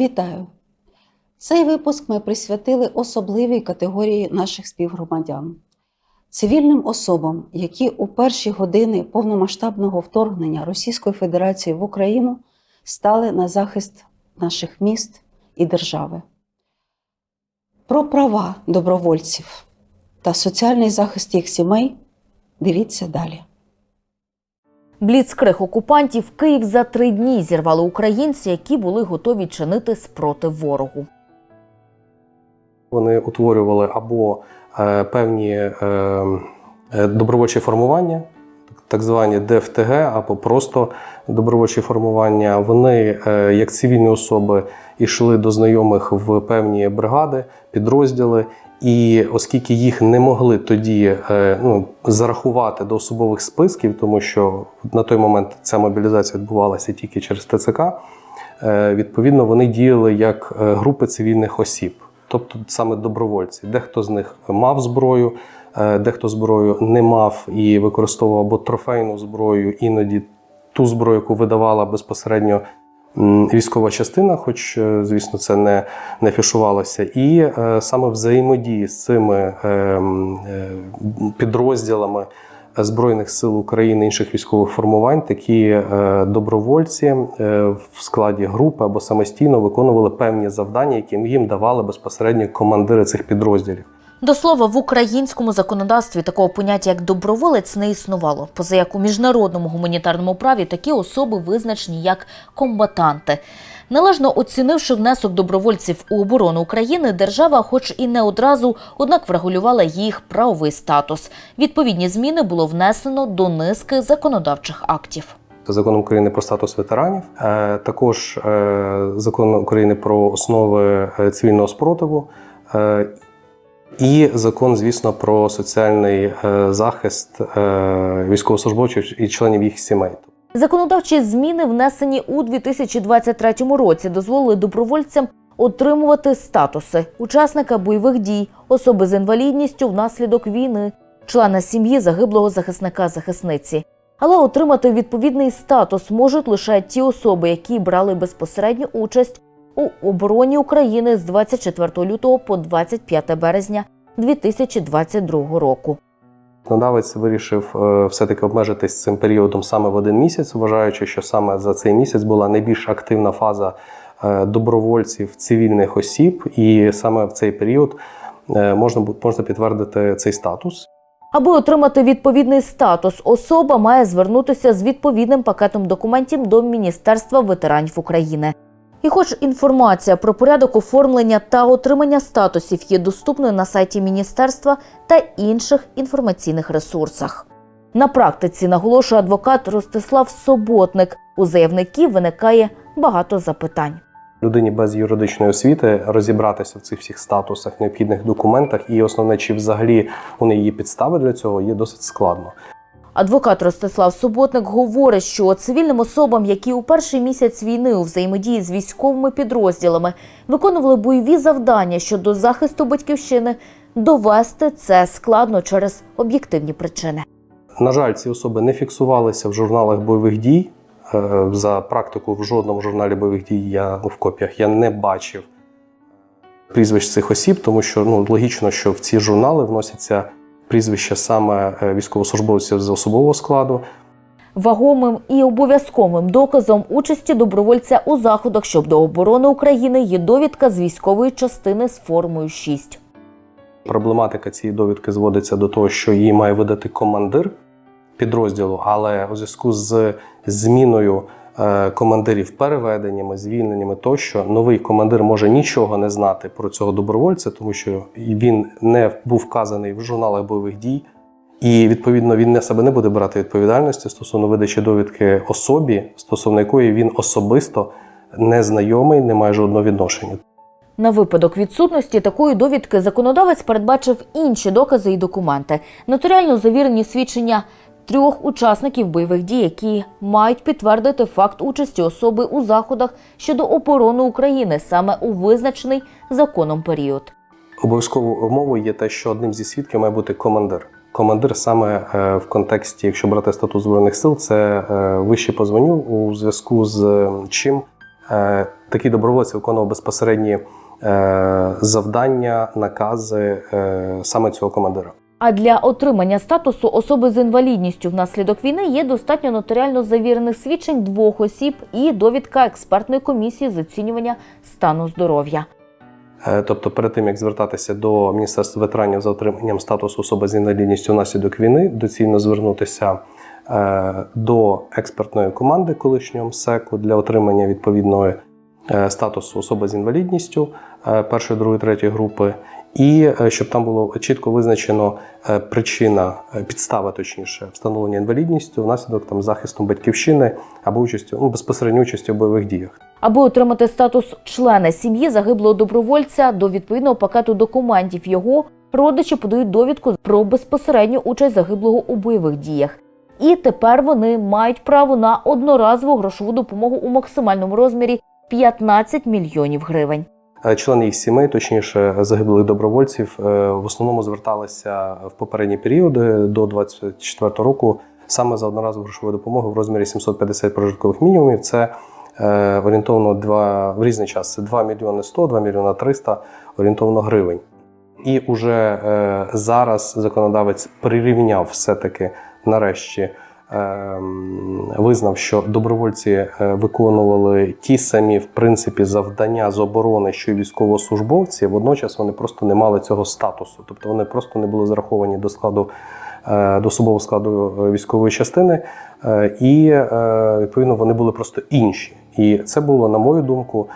Вітаю! Цей випуск ми присвятили особливій категорії наших співгромадян цивільним особам, які у перші години повномасштабного вторгнення Російської Федерації в Україну стали на захист наших міст і держави. Про права добровольців та соціальний захист їх сімей дивіться далі. Бліцкриг окупантів Київ за три дні зірвали українці, які були готові чинити спротив ворогу. Вони утворювали або е, певні е, е, добровольчі формування, так звані ДФТГ, або просто добровольчі формування. Вони, е, як цивільні особи, йшли до знайомих в певні бригади, підрозділи. І оскільки їх не могли тоді е, ну, зарахувати до особових списків, тому що на той момент ця мобілізація відбувалася тільки через ТЦК, е, відповідно вони діяли як е, групи цивільних осіб, тобто саме добровольці. Дехто з них мав зброю, дехто зброю не мав і використовував або трофейну зброю, іноді ту зброю, яку видавала безпосередньо військова частина, хоч, е, звісно, це не, не фішувалося. І е, саме взаємодії з цими е, е, підрозділами Збройних сил України інших військових формувань такі е, добровольці е, в складі групи або самостійно виконували певні завдання, які їм давали безпосередньо командири цих підрозділів. До слова, в українському законодавстві такого поняття як доброволець не існувало. Поза як у міжнародному гуманітарному праві такі особи визначені як комбатанти. Належно оцінивши внесок добровольців у оборону України, держава, хоч і не одразу, однак врегулювала їх правовий статус. Відповідні зміни було внесено до низки законодавчих актів. Законом України про статус ветеранів, е, також е, закон України про основи е, цивільного спротиву. І закон, звісно, про соціальний е, захист е, військовослужбовців і членів їх сімей. Законодавчі зміни, внесені у 2023 році, дозволили добровольцям отримувати статуси учасника бойових дій, особи з інвалідністю внаслідок війни, члена сім'ї загиблого захисника-захисниці. Але отримати відповідний статус можуть лише ті особи, які брали безпосередню участь у обороні України з 24 лютого по 25 березня 2022 року. Надавець вирішив е, все-таки обмежитись цим періодом саме в один місяць, вважаючи, що саме за цей місяць була найбільш активна фаза е, добровольців, цивільних осіб, і саме в цей період е, можна можна підтвердити цей статус. Аби отримати відповідний статус, особа має звернутися з відповідним пакетом документів до Міністерства ветеранів України. І хоч інформація про порядок оформлення та отримання статусів є доступною на сайті міністерства та інших інформаційних ресурсах. На практиці наголошує адвокат Ростислав Соботник. У заявників виникає багато запитань. Людині без юридичної освіти розібратися в цих всіх статусах, необхідних документах, і основне, чи взагалі у неї є підстави для цього, є досить складно. Адвокат Ростислав Суботник говорить, що цивільним особам, які у перший місяць війни у взаємодії з військовими підрозділами виконували бойові завдання щодо захисту батьківщини, довести це складно через об'єктивні причини. На жаль, ці особи не фіксувалися в журналах бойових дій. Е, За практику в жодному журналі бойових дій я ну, в копіях я не бачив прізвищ цих осіб, тому що ну логічно, що в ці журнали вносяться прізвища саме е, військовослужбовців з особового складу. Вагомим і обов'язковим доказом участі добровольця у заходах щодо оборони України є довідка з військової частини з формою 6. Проблематика цієї довідки зводиться до того, що її має видати командир підрозділу, але у зв'язку з зміною командирів, переведеннями, звільненнями тощо, новий командир може нічого не знати про цього добровольця, тому що він не був вказаний в журналах бойових дій. І відповідно він на себе не буде брати відповідальності стосовно видачі довідки особі, стосовно якої він особисто не знайомий, не має жодного відношення. На випадок відсутності такої довідки законодавець передбачив інші докази і документи, нотаріально завірені свідчення трьох учасників бойових дій, які мають підтвердити факт участі особи у заходах щодо оборони України саме у визначений законом період. Обов'язковою умовою є те, що одним зі свідків має бути командир. Командир саме е, в контексті, якщо брати статут збройних сил, це е, вище по званню, у зв'язку з е, чим Такий доброволець виконував безпосередні завдання, накази саме цього командира. А для отримання статусу особи з інвалідністю внаслідок війни є достатньо нотаріально завірених свідчень двох осіб і довідка експертної комісії з оцінювання стану здоров'я. Е, Тобто, перед тим як звертатися до Міністерства ветеранів за отриманням статусу особи з інвалідністю внаслідок війни, доцільно звернутися е, до експертної команди колишнього МСЕКу для отримання відповідної е, статусу особи з інвалідністю першої, другої, третьої групи, і е, щоб там було чітко визначено е, причина, е, підстава, точніше, встановлення інвалідністю внаслідок там захисту батьківщини або участю ну, безпосередньо участі у бойових діях. Аби отримати статус члена сім'ї загиблого добровольця до відповідного пакету документів його родичі подають довідку про безпосередню участь загиблого у бойових діях. І тепер вони мають право на одноразову грошову допомогу у максимальному розмірі 15 мільйонів гривень. Е, Члени їх сімей, точніше загиблих добровольців, е, в основному зверталися в попередні періоди до 24 року саме за одноразову грошову допомогу в розмірі 750 прожиткових мінімумів. Це е, орієнтовно два в різний час. Це 2 мільйони 100, 2 мільйони 300 орієнтовно гривень. І уже зараз законодавець прирівняв все-таки нарешті. Ем, Визнав, що добровольці е, виконували ті самі в принципі завдання з оборони, що й військовослужбовці. Водночас вони просто не мали цього статусу, тобто вони просто не були зараховані до складу е, до особового складу е, військової частини, і відповідно вони були просто інші. І це було, на мою думку,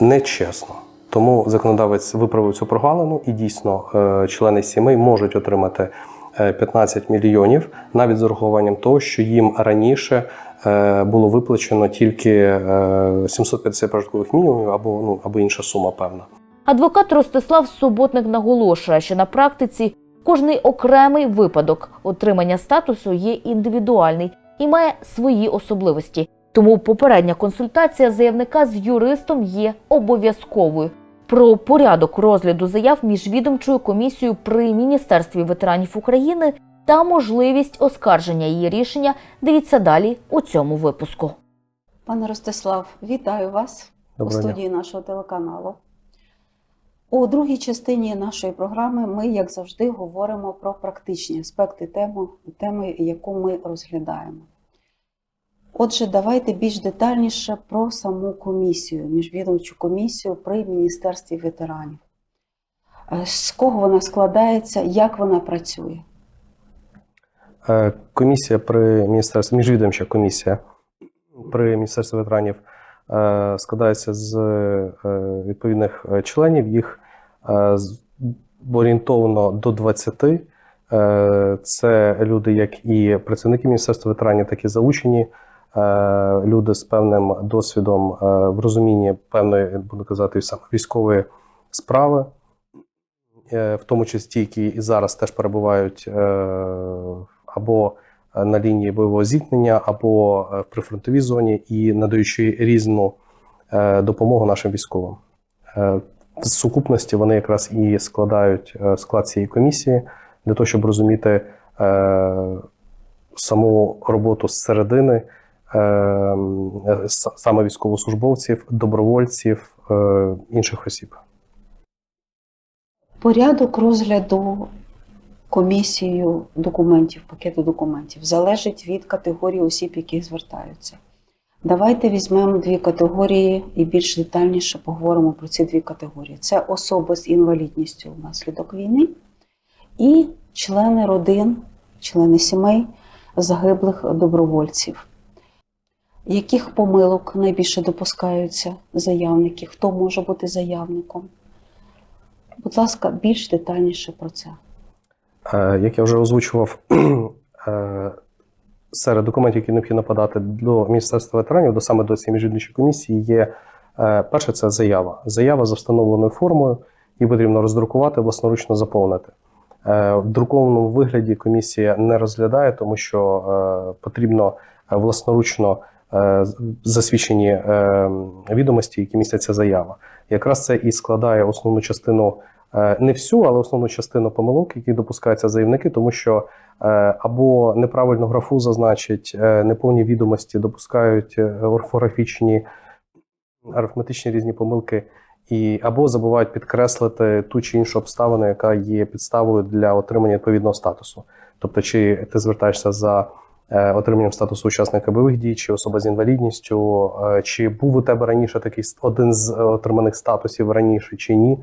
нечесно. Тому законодавець виправив цю прогалину, і дійсно члени сімей можуть отримати 15 мільйонів навіть з урахуванням того, що їм раніше е, було виплачено тільки е, 750 прожиткових мінімумів або ну або інша сума певна. Адвокат Ростислав Суботник наголошує, що на практиці кожний окремий випадок отримання статусу є індивідуальний і має свої особливості. Тому попередня консультація заявника з юристом є обов'язковою. Про порядок розгляду заяв міжвідомчою комісією при Міністерстві ветеранів України та можливість оскарження її рішення дивіться далі у цьому випуску. Пане Ростислав, вітаю вас у Доброго дня. студії нашого телеканалу. У другій частині нашої програми ми, як завжди, говоримо про практичні аспекти теми, теми, яку ми розглядаємо. Отже, давайте більш детальніше про саму комісію, міжвідомчу комісію при Міністерстві ветеранів. Е, З кого вона складається, як вона працює? Е, Комісія при міністерстві, міжвідомча комісія при міністерстві ветеранів е, складається з відповідних членів. Їх орієнтовно до 20. Е, Це люди, як і працівники міністерства ветеранів, так і залучені люди з певним досвідом е, в розумінні певної, буду казати, саме військової справи, е, в тому числі які і зараз теж перебувають е, або на лінії бойового зіткнення, або е, в прифронтовій зоні, і надаючи різну е, допомогу нашим військовим. Е, В сукупності вони якраз і складають е, склад цієї комісії для того, щоб розуміти е, саму роботу зсередини, е, с- саме військовослужбовців, добровольців, е, інших осіб. Порядок розгляду комісією документів, пакету документів, залежить від категорії осіб, які звертаються. Давайте візьмемо дві категорії і більш детальніше поговоримо про ці дві категорії: це особи з інвалідністю внаслідок війни і члени родин, члени сімей загиблих добровольців. Яких помилок найбільше допускаються заявники? Хто може бути заявником? Будь ласка, більш детальніше про це. Е, Як я вже озвучував, е, серед документів, які необхідно подати до Міністерства ветеранів, до саме до цієї міжвідомчої комісії, є е, перше це заява. Заява за встановленою формою, її потрібно роздрукувати, власноручно заповнити. В друкованому вигляді комісія не розглядає, тому що потрібно власноручно засвідчені е, відомості, які містяться заява. Якраз це і складає основну частину Е, не всю, але основну частину помилок, які допускаються заявники, тому що е, або неправильну графу зазначить, е, неповні відомості допускають е, орфографічні арифметичні різні помилки, і або забувають підкреслити ту чи іншу обставину, яка є підставою для отримання відповідного статусу. Тобто, чи ти звертаєшся за е, отриманням статусу учасника бойових дій, чи особа з інвалідністю, е, чи був у тебе раніше такий один з е, отриманих статусів раніше, чи ні.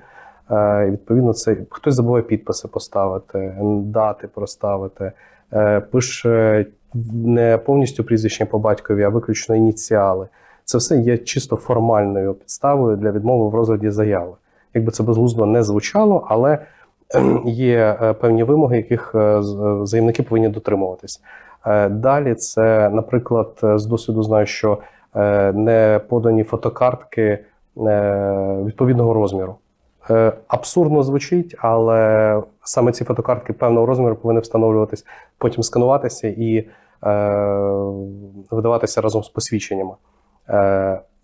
Е, Відповідно, це хтось забуває підписи поставити, дати проставити, е, пише не повністю прізвище по батькові, а виключно ініціали. Це все є чисто формальною підставою для відмови в розгляді заяви. Якби це безглуздо не звучало, але є е, певні вимоги, яких е, е, заявники повинні дотримуватись. Е, Далі це, наприклад, е, з досвіду знаю, що е, не подані фотокартки відповідного розміру. Абсурдно звучить, але саме ці фотокартки певного розміру повинні встановлюватись, потім скануватися і видаватися разом з посвідченнями.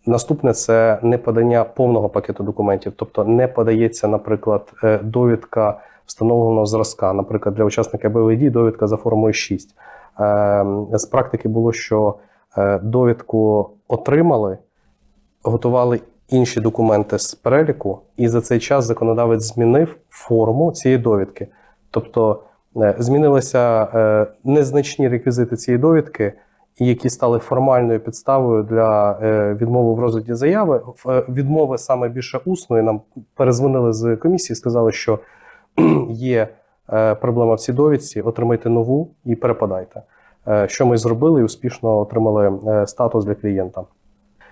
Наступне це не подання повного пакету документів, тобто не подається, наприклад, довідка встановленого зразка, наприклад, для учасника бойових дій довідка за формою 6. Е, З практики було, що е, довідку отримали, готували інші документи з переліку, і за цей час законодавець змінив форму цієї довідки. Тобто е, змінилися е, незначні реквізити цієї довідки, які стали формальною підставою для відмови в розгляді заяви. Відмови саме більше усної нам перезвонили з комісії, сказали, що є проблема в цій довідці, отримайте нову і перепадайте. Е, Що ми зробили і успішно отримали е, статус для клієнта.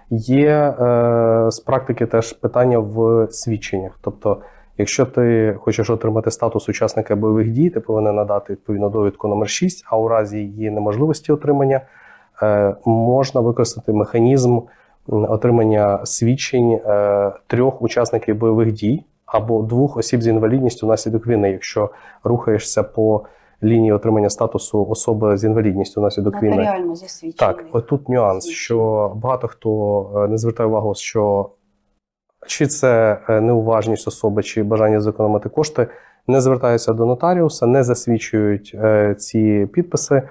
Є е, з практики теж питання в свідченнях. Тобто, якщо ти хочеш отримати статус учасника бойових дій, ти повинен надати відповідну довідку номер 6, а у разі її неможливості отримання е, можна використати механізм отримання свідчень е, трьох учасників бойових дій або двох осіб з інвалідністю внаслідок війни, якщо рухаєшся по лінії отримання статусу особи з інвалідністю внаслідок війни. Нотаріально засвідчений. Так, отут нюанс, що багато хто е, не звертає увагу, що чи це е, неуважність особи, чи бажання зекономити кошти, не звертаються до нотаріуса, не засвідчують е, ці підписи,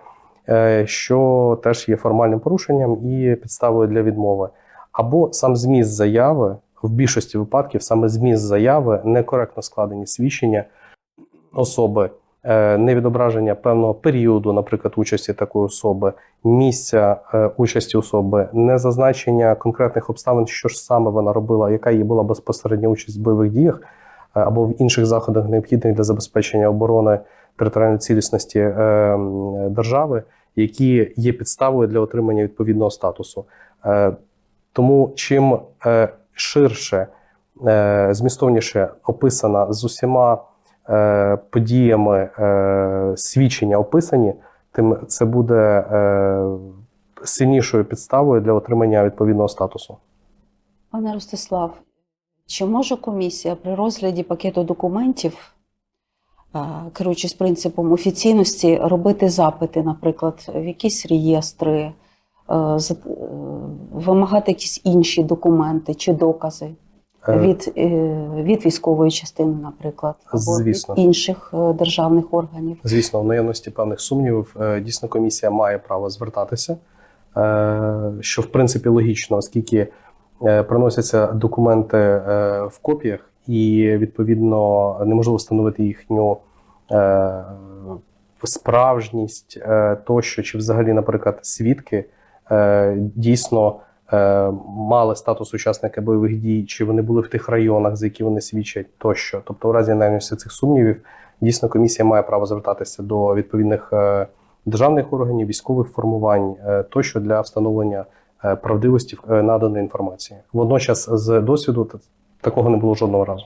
е, що теж є формальним порушенням і підставою для відмови. Або сам зміст заяви, в більшості випадків саме зміст заяви, некоректно складені свідчення особи, е, невідображення певного періоду, наприклад, участі такої особи, місця е, участі особи, незазначення конкретних обставин, що ж саме вона робила, яка її була безпосередня участь в бойових діях е, або в інших заходах, необхідних для забезпечення оборони територіальної цілісності держави, які є підставою для отримання відповідного статусу. Тому чим ширше, е, змістовніше описана з усіма е, подіями е, свідчення описані, тим це буде сильнішою підставою для отримання відповідного статусу. Пане Ростислав, чи може комісія при розгляді пакету документів, керуючись принципом офіційності, робити запити, наприклад, в якісь реєстри, вимагати якісь інші документи чи докази Е, від, е, від військової частини, наприклад, або Звісно. від інших е, державних органів? Звісно, в наявності певних сумнівів е, дійсно комісія має право звертатися, е, що в принципі логічно, оскільки е, приносяться документи е, в копіях, і відповідно неможливо встановити їхню е, справжність е, тощо, чи взагалі, наприклад, свідки е, дійсно е, мали статус учасника бойових дій, чи вони були в тих районах, за які вони свідчать, тощо. Тобто, у разі наявності цих сумнівів, дійсно комісія має право звертатися до відповідних е, державних органів, військових формувань е, тощо для встановлення е, правдивості е, наданої інформації. Водночас, з досвіду такого не було жодного разу.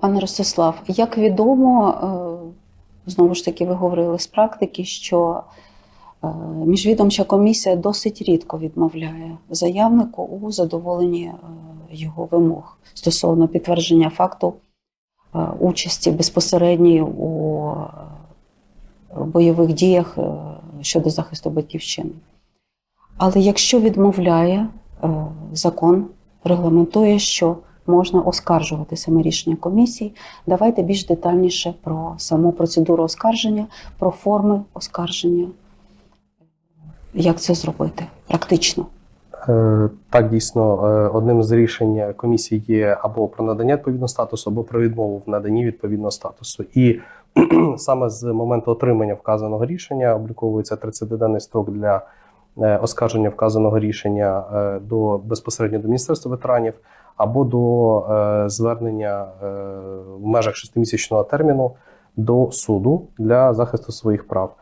Пане Ростислав, як відомо, е, знову ж таки, ви говорили з практики, що е, міжвідомча комісія досить рідко відмовляє заявнику у задоволенні е, його вимог стосовно підтвердження факту е, участі безпосередньої у е, бойових діях е, щодо захисту батьківщини. Але якщо відмовляє, е, закон регламентує, що можна оскаржувати саме рішення комісії. Давайте більш детальніше про саму процедуру оскарження, про форми оскарження. Як це зробити практично? Е, Так, дійсно, е, одним з рішень комісії є або про надання відповідного статусу, або про відмову в наданні відповідного статусу. І саме з моменту отримання вказаного рішення обліковується 30-денний строк для е, оскарження вказаного рішення до безпосередньо до Міністерства ветеранів або до звернення в межах шестимісячного терміну до суду для захисту своїх прав.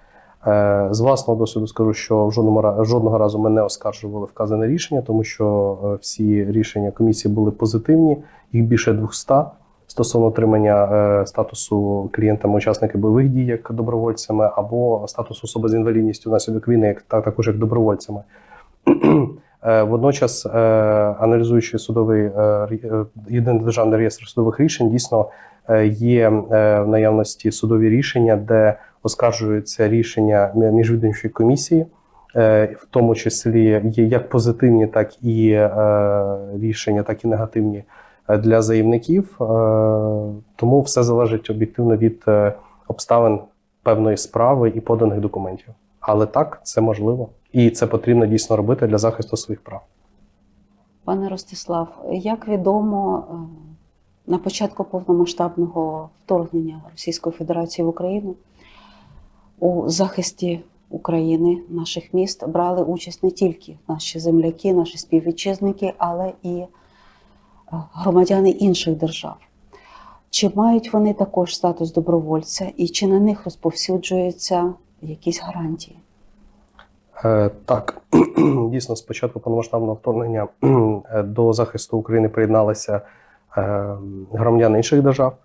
Е, З власного досвіду скажу, що в жодному жодного разу ми не оскаржували вказане рішення, тому що е, всі рішення комісії були позитивні, їх більше 200 стосовно отримання е, статусу клієнтами учасники бойових дій як добровольцями, або статусу особи з інвалідністю внаслідок війни, як та також як добровольцями. Водночас, аналізуючи судовий єдиний державний реєстр судових рішень, дійсно є в наявності судові рішення, де оскаржуються рішення мі- міжвідомчої комісії, е, в тому числі є як позитивні, так і е, рішення, так і негативні е, для заявників. Тому все залежить об'єктивно від обставин певної справи і поданих документів. Але так, це можливо, і це потрібно дійсно робити для захисту своїх прав. Пане Ростислав, як відомо, на початку повномасштабного вторгнення Російської Федерації в Україну у захисті України, наших міст брали участь не тільки наші земляки, наші співвітчизники, але і е, громадяни інших держав. Чи мають вони також статус добровольця і чи на них розповсюджуються якісь гарантії? Е, Так, дійсно, з початку повномасштабного вторгнення е, до захисту України приєдналися е, громадяни інших держав.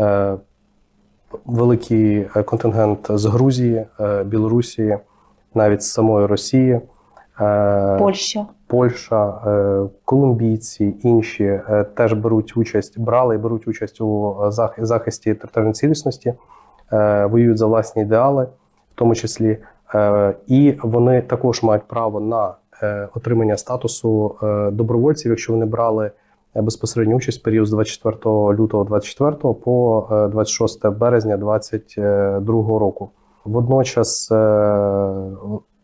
Е, Великий е, контингент з Грузії, е, Білорусі, навіть з самої Росії. Е, Польща, Польща, колумбійці, інші теж беруть участь, брали і беруть участь у зах- захисті територіальної цілісності, воюють за власні ідеали, в тому числі. І вони також мають право на отримання статусу добровольців, якщо вони брали безпосередню участь в період з 24 лютого 24 по е, 26 березня 22 року. Водночас е,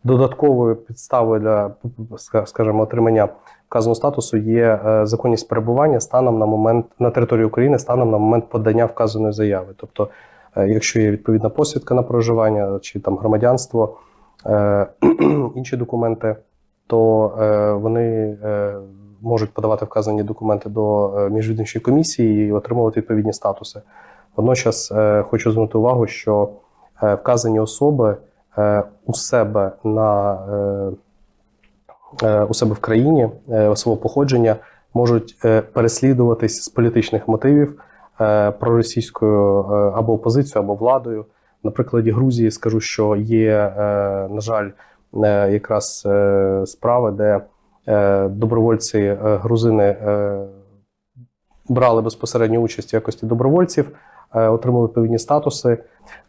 додатковою підставою для скажімо, отримання вказаного статусу є е, законність перебування станом на момент на території України станом на момент подання вказаної заяви. Тобто, е, якщо є відповідна посвідка на проживання чи там громадянство, е, інші документи, то е, вони е, можуть подавати вказані документи до е, міжвідомчої комісії і отримувати відповідні статуси. Водночас е, хочу звернути увагу, що е, вказані особи у себе на у себе в країні свого походження можуть переслідуватись з політичних мотивів проросійською або опозицією, або владою. На прикладі Грузії скажу, що є, на жаль, якраз справи, де добровольці е, грузини е, брали безпосередню участь в якості добровольців, е, отримали відповідні статуси.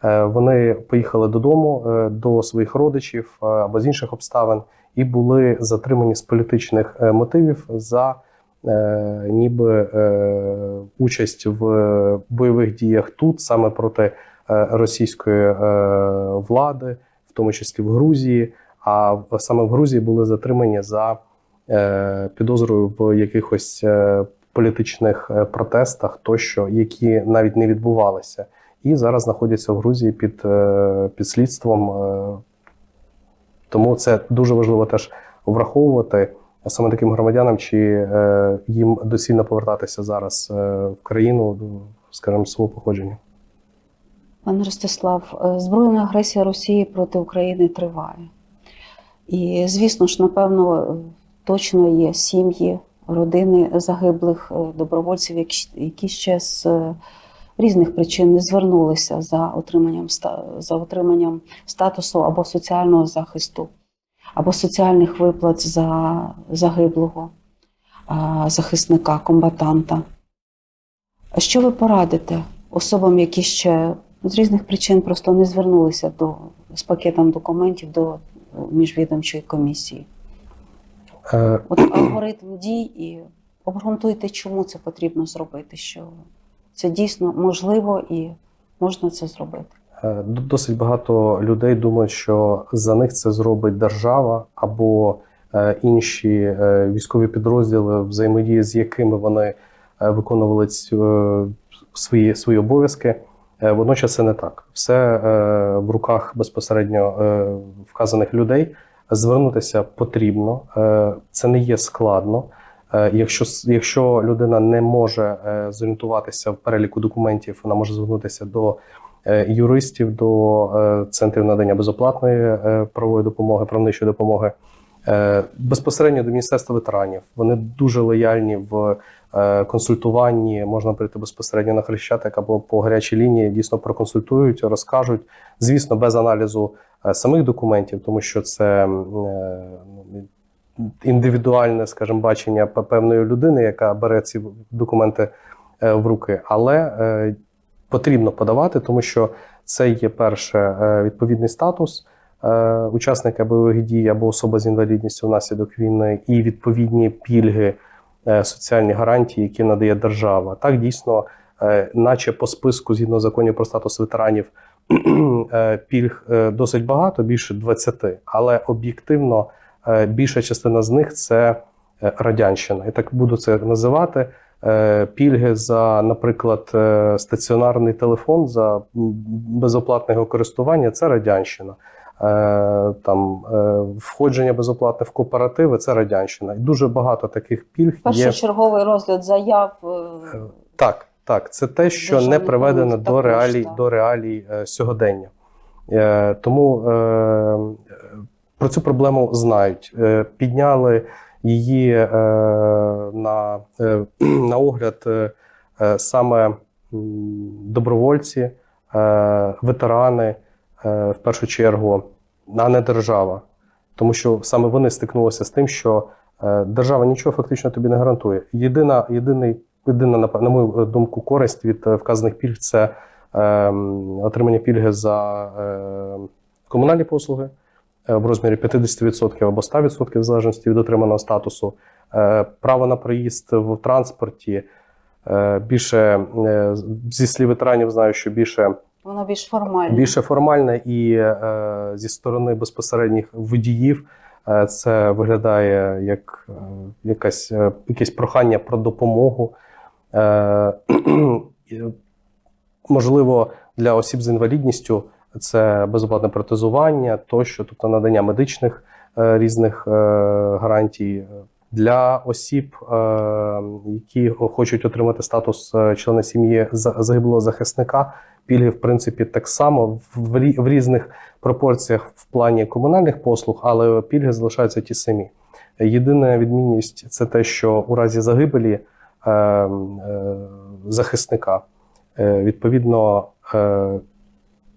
Е, Вони поїхали додому е, до своїх родичів е, або з інших обставин і були затримані з політичних е, мотивів за е, ніби е, участь в бойових діях тут саме проти е, російської е, влади, в тому числі в Грузії. А саме в Грузії були затримані за е, підозрою в якихось е, політичних е, протестах, тощо, які навіть не відбувалися, і зараз знаходяться в Грузії під, е, під слідством. е, Тому це дуже важливо теж враховувати саме таким громадянам, чи е, їм доцільно повертатися зараз е, в країну, ну, скажімо, свого походження. Пане Ростислав, е, збройна агресія Росії проти України триває. І, звісно ж, напевно, е, точно є сім'ї, родини загиблих е, добровольців, які- ще з е, різних причин не звернулися за отриманням, за отриманням статусу або соціального захисту, або соціальних виплат за загиблого захисника, комбатанта. Що ви порадите особам, які ще з різних причин просто не звернулися до, з пакетом документів до міжвідомчої комісії? Е, От алгоритм дій і обґрунтуйте, чому це потрібно зробити, що це дійсно можливо і можна це зробити. Е, Досить багато людей думають, що за них це зробить держава або е, інші е, військові підрозділи, взаємодії з якими вони е, виконували е, свої, свої обов'язки. Е, Водночас це не так. Все е, в руках безпосередньо е, вказаних людей. Звернутися потрібно, Е, це не є складно. Е, Якщо, якщо людина не може е, зорієнтуватися в переліку документів, вона може звернутися до юристів, до центрів надання безоплатної правової допомоги, правничої допомоги, безпосередньо до Міністерства ветеранів. Вони дуже лояльні в консультуванні. Можна прийти безпосередньо на Хрещатик або по гарячій лінії, дійсно проконсультують, розкажуть. Звісно, без аналізу е, самих документів, тому що це е, індивідуальне, скажімо, бачення певної людини, яка бере ці документи е, в руки, але е, потрібно подавати, тому що це є перше е, відповідний статус е, учасника бойових дій або особа з інвалідністю внаслідок війни, і відповідні пільги, е, соціальні гарантії, які надає держава. Так дійсно, е, наче по списку згідно законів про статус ветеранів. е, Пільг е, досить багато, більше 20, але об'єктивно е, більша частина з них це е, радянщина. І так буду це називати. Е, Пільги за, наприклад, е, стаціонарний телефон за безоплатне його користування це радянщина. Е, Там е, входження безоплатне в кооперативи це радянщина. І дуже багато таких пільг є. Першочерговий розгляд заяв. е, Так, так, це те, що не приведено до реалій, так. до реалій сьогодення. Тому про цю проблему знають. Підняли її на, на огляд саме добровольці, ветерани, в першу чергу, а не держава. Тому що саме вони стикнулися з тим, що е, держава нічого фактично тобі не гарантує. Єдина, єдиний, єдина, на мою думку, користь від е, вказаних пільг це е, отримання пільги за е, комунальні послуги е, в розмірі 50% або 100% в залежності від отриманого статусу, е, право на проїзд в транспорті. е, Більше е, зі слів ветеранів знаю, що більше Воно більш формальне. більше формальне і е, зі сторони безпосередніх водіїв е, це виглядає як е, якась, е, якесь прохання про допомогу. Е, можливо, для осіб з інвалідністю це безоплатне протезування, тощо, тобто надання медичних е, різних е, гарантій. Для осіб, е, які хочуть отримати статус е, члена сім'ї за- загиблого захисника, пільги, в принципі, так само в, різних пропорціях в плані комунальних послуг, але пільги залишаються ті самі. Єдина відмінність це те, що у разі загибелі е, е, захисника, е, відповідно, е,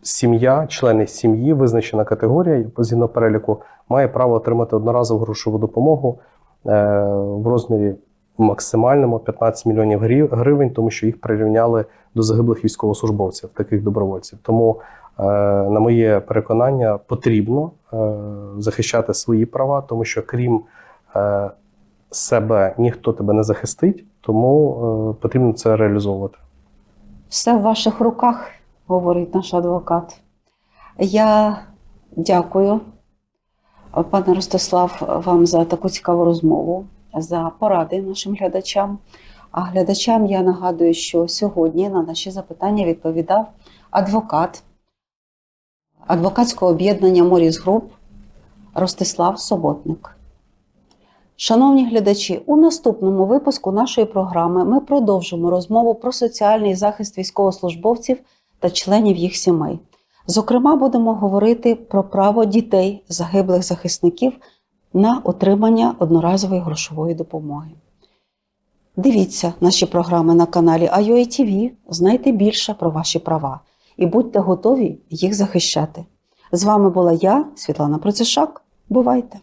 сім'я, члени сім'ї, визначена категорія згідно переліку, має право отримати одноразову грошову допомогу е, в розмірі максимальному 15 мільйонів гривень, тому що їх прирівняли до загиблих військовослужбовців, таких добровольців. Тому, е, на моє переконання, потрібно е, захищати свої права, тому що крім е, себе ніхто тебе не захистить, тому потрібно це реалізовувати. Все в ваших руках, говорить наш адвокат. Я дякую, пане Ростислав, вам за таку цікаву розмову, за поради нашим глядачам. А глядачам я нагадую, що сьогодні на наші запитання відповідав адвокат адвокатського об'єднання Моріс Груп Ростислав Соботник. Шановні глядачі, у наступному випуску нашої програми ми продовжимо розмову про соціальний захист військовослужбовців та членів їх сімей. Зокрема, будемо говорити про право дітей загиблих захисників на отримання одноразової грошової допомоги. Дивіться наші програми на каналі IOATV, знайте більше про ваші права і будьте готові їх захищати. З вами була я, Світлана Процишак. Бувайте!